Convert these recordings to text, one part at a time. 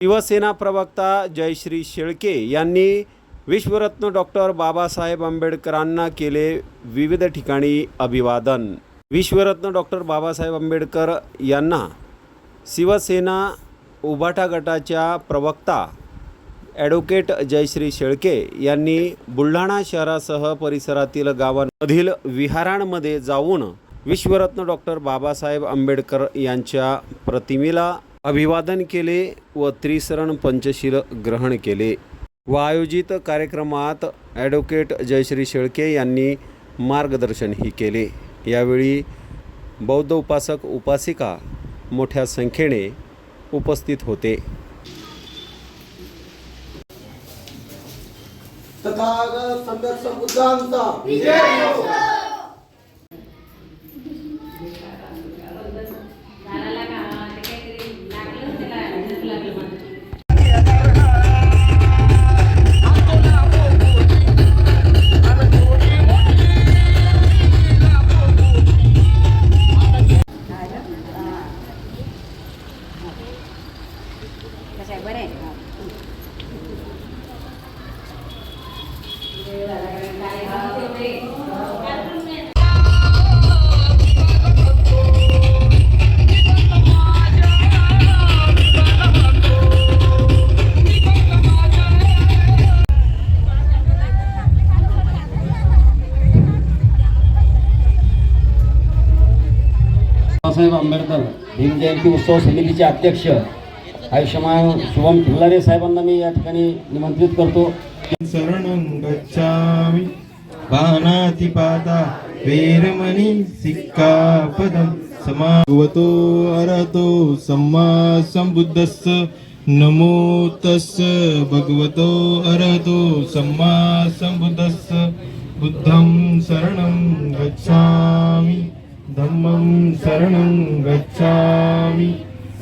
शिवसेना प्रवक्ता जयश्री शेळके यांनी विश्वरत्न डॉक्टर बाबासाहेब आंबेडकरांना केले विविध ठिकाणी अभिवादन. विश्वरत्न डॉक्टर बाबासाहेब आंबेडकर यांना शिवसेना उभाटा गटाच्या प्रवक्ता ॲडव्होकेट जयश्री शेळके यांनी बुलढाणा शहरासह परिसरातील गावांमधील विहारांमध्ये जाऊन विश्वरत्न डॉक्टर बाबासाहेब आंबेडकर यांच्या प्रतिमेला अभिवादन केले व त्रिसरण पंचशील ग्रहण केले. व आयोजित कार्यक्रमात ॲडव्होकेट जयश्री शेळके यांनी मार्गदर्शनही केले. यावेळी बौद्ध उपासक उपासिका मोठ्या संख्येने उपस्थित होते. तथागत सम्यक संबुद्धांचा झाडाला कसं बरं आहे. बाबासाहेब आंबेडकर भीम जयंती उत्सव समितीचे अध्यक्ष आयुष्यमान शुभम खिल्लारे साहेबांना मी या ठिकाणी निमंत्रित करतो. शरणं गच्छामि. पानातिपाता वेरमणि सिक्कापदं समागवतो अरतो सम्मा संबुद्धस्स नमो तस्स भगवतो अरतो सम्मा संबुद्धस्स बुद्धं शरणं गच्छामि. धम्मं शरणं गच्छामि.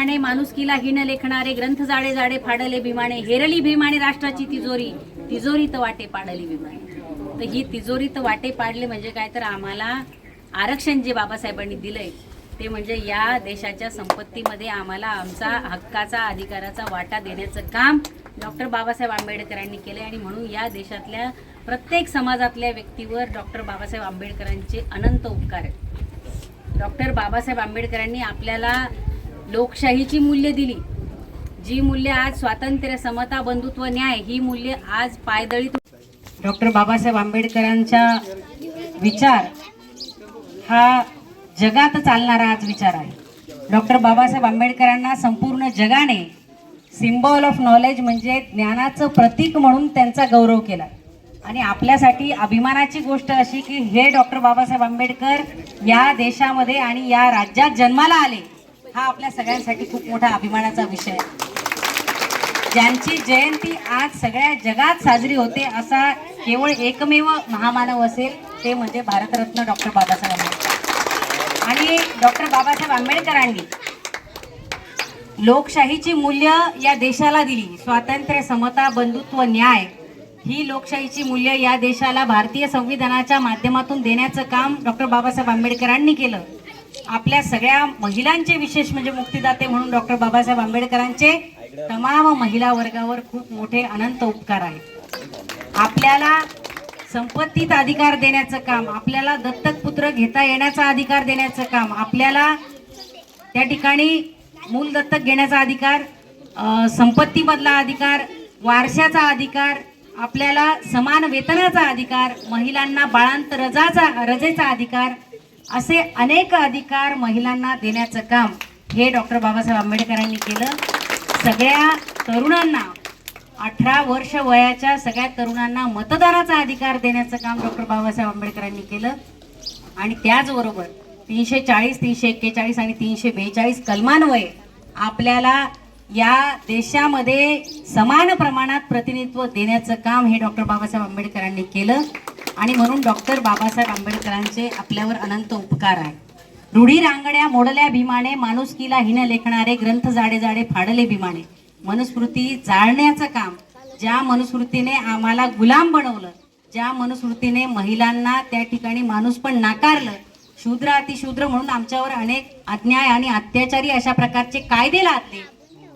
आणि माणुसकीला हिण लेखणारे ग्रंथ जाडे जाडे फाडले भीमाने हेरली भीमाने राष्ट्राची तिजोरी. तिजोरीत वाटे पाडली भीमाने. तर ही तिजोरीत वाटे पाडले म्हणजे काय? तर आम्हाला आरक्षण जे बाबासाहेबांनी दिलंय ते म्हणजे या देशाच्या संपत्तीमध्ये आम्हाला आमचा हक्काचा अधिकाराचा वाटा देण्याचं काम डॉक्टर बाबासाहेब आंबेडकरांनी केलं आणि म्हणून या देशातल्या प्रत्येक समाजातल्या व्यक्तीवर डॉक्टर बाबासाहेब आंबेडकरांचे अनंत उपकार आहेत. डॉक्टर बाबासाहेब आंबेडकरांनी आपल्याला लोकशाहीची मूल्य दिली. जी मूल्य आज स्वातंत्र्य समता बंधुत्व न्याय ही मूल्य आज पायदळीत डॉक्टर बाबासाहेब आंबेडकरांचा विचार हा जगात चालणारा आज विचार आहे. डॉक्टर बाबासाहेब आंबेडकरांना संपूर्ण जगाने सिम्बॉल ऑफ नॉलेज म्हणजे ज्ञानाचं प्रतीक म्हणून त्यांचा गौरव केला. आणि आपल्यासाठी अभिमानाची गोष्ट अशी की हे डॉक्टर बाबासाहेब आंबेडकर या देशामध्ये आणि या राज्यात जन्माला आले. हा आपल्या सगळ्यांसाठी खूप मोठा अभिमानाचा विषय ज्यांची जयंती आज सगळ्या जगात साजरी होते असा केवळ एकमेव महामानव असेल ते म्हणजे भारतरत्न डॉक्टर बाबासाहेब आंबेडकर. आणि डॉक्टर बाबासाहेब आंबेडकरांनी लोकशाहीची मूल्य या देशाला दिली. स्वातंत्र्य समता बंधुत्व न्याय ही लोकशाहीची मूल्य या देशाला भारतीय संविधानाच्या माध्यमातून देण्याचं काम डॉक्टर बाबासाहेब आंबेडकरांनी केलं. आपल्या सगळ्या महिलांचे विशेष म्हणजे मुक्तिदाते म्हणून डॉक्टर बाबासाहेब आंबेडकरांचे तमाम महिला वर्गावर खूप मोठे अनंत उपकार आहेत. आपल्याला संपत्तीत अधिकार देण्याचं काम आपल्याला दत्तक पुत्र घेता येण्याचा अधिकार देण्याचं काम आपल्याला त्या ठिकाणी मूल दत्तक घेण्याचा अधिकार संपत्तीमधला अधिकार वारशाचा अधिकार आपल्याला समान वेतनाचा अधिकार महिलांना बाळांत रजाचा रजेचा अधिकार असे अनेक अधिकार महिलांना देण्याचं काम हे डॉक्टर बाबासाहेब आंबेडकरांनी केलं. सगळ्या तरुणांना अठरा वर्ष वयाच्या सगळ्या तरुणांना मतदानाचा अधिकार देण्याचं काम डॉक्टर बाबासाहेब आंबेडकरांनी केलं. आणि त्याचबरोबर तीनशे चाळीस तीनशे एक्केचाळीस आणि तीनशे बेचाळीस कलमान्वये आपल्याला या देशामध्ये समान प्रमाणात प्रतिनिधित्व देण्याचं काम हे डॉक्टर बाबासाहेब आंबेडकरांनी केलं. आणि म्हणून डॉक्टर बाबासाहेब आंबेडकरांचे आपल्यावर अनंत उपकार आहे. रूढी रांगड्या मोडल्या भीमाने माणुसकीला हिन लेखणारे ग्रंथ जाडे जाडे फाडले भीमाने. मनुस्मृती जाळण्याचं काम ज्या मनुस्मृतीने आम्हाला गुलाम बनवलं ज्या मनुस्मृतीने महिलांना त्या ठिकाणी माणूस पण नाकारलं शूद्र अतिशूद्र म्हणून आमच्यावर अनेक अन्याय आणि अत्याचारी अशा प्रकारचे कायदे लादले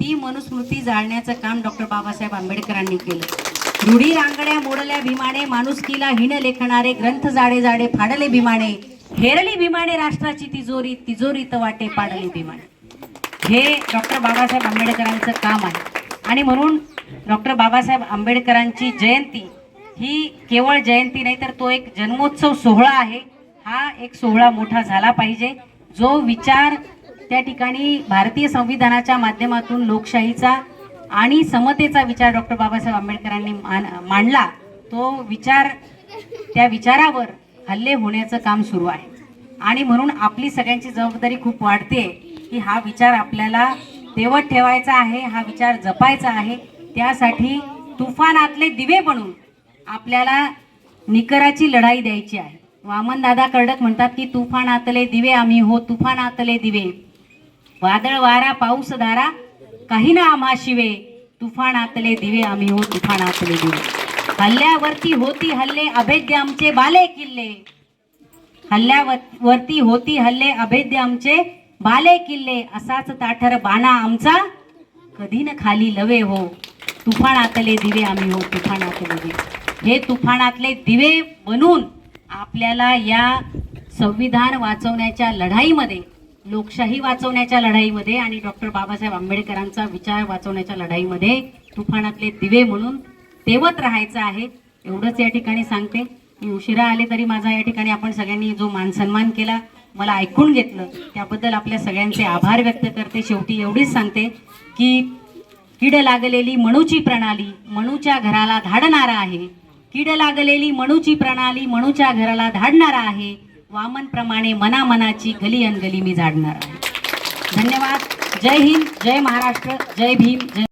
ती मनुस्मृती जाळण्याचं काम डॉक्टर बाबासाहेब आंबेडकरांनी केलं. रूढी रांगड्या मोडल्या भीमाने माणुसकीला हिण लेखणारे ग्रंथ जाडे जाडे फाडले भीमाने. हेरली भीमाने राष्ट्राची तिजोरी तिजोरीत वाटे पाडली भीमाने. हे डॉक्टर बाबासाहेब आंबेडकरांचं काम आहे. आणि म्हणून डॉक्टर बाबासाहेब आंबेडकरांची जयंती ही केवळ जयंती नाही तर तो एक जन्मोत्सव सोहळा आहे. हा एक सोहळा मोठा झाला पाहिजे. जो विचार त्या ठिकाणी भारतीय संविधानाच्या माध्यमातून लोकशाहीचा आणि समतेचा विचार डॉक्टर बाबासाहेब आंबेडकरांनी मान मांडला तो विचार त्या विचारावर हल्ले होण्याचं काम सुरू आहे. आणि म्हणून आपली सगळ्यांची जबाबदारी खूप वाढते की हा विचार आपल्याला तेवत ठेवायचा आहे हा विचार जपायचा आहे. त्यासाठी तुफानातले दिवे बनून आपल्याला निकराची लढाई द्यायची आहे. वामन दादा कर्डक म्हणतात की तुफानातले दिवे आम्ही हो तुफानातले दिवे. वादळ वारा पाऊस धारा काही ना आम्हा शिवे. तुफानातले दिवे आम्ही हो तुफानातले दिवे. हल्ल्यावरती होती हल्ले अभेद्य आमचे बाले किल्ले. हल्ल्यावरती होती हल्ले अभेद्य आमचे बाले किल्ले. असाच ताठर बाणा आमचा कधी न खाली लवे हो. तुफानातले दिवे आम्ही हो तुफानातले दिवे. हे तुफानातले दिवे बनून आपल्याला या संविधान वाचवण्याच्या लढाईमध्ये लोकशाही वाचवण्याच्या लढाईमध्ये आणि डॉक्टर बाबासाहेब आंबेडकरांचा विचार वाचवण्याच्या लढाईमध्ये तुफानातले दिवे म्हणून तेवत राहायचं आहे. एवढंच या ठिकाणी सांगते. मी उशिरा आले तरी माझा या ठिकाणी आपण सगळ्यांनी जो मान सन्मान केला मला ऐकून घेतलं त्याबद्दल आपल्या सगळ्यांचे आभार व्यक्त करते. शेवटी एवढीच सांगते की किड लागलेली मणूची प्रणाली मणूच्या घराला धाडणारा आहे. कीड लागलेली मणूची प्रणाली मणूच्या घराला धाडणारा आहे. वामनप्रमाणे मनामनाची गली अनगली मी झाडणार आहे. धन्यवाद. जय हिंद जय महाराष्ट्र जय भीम जय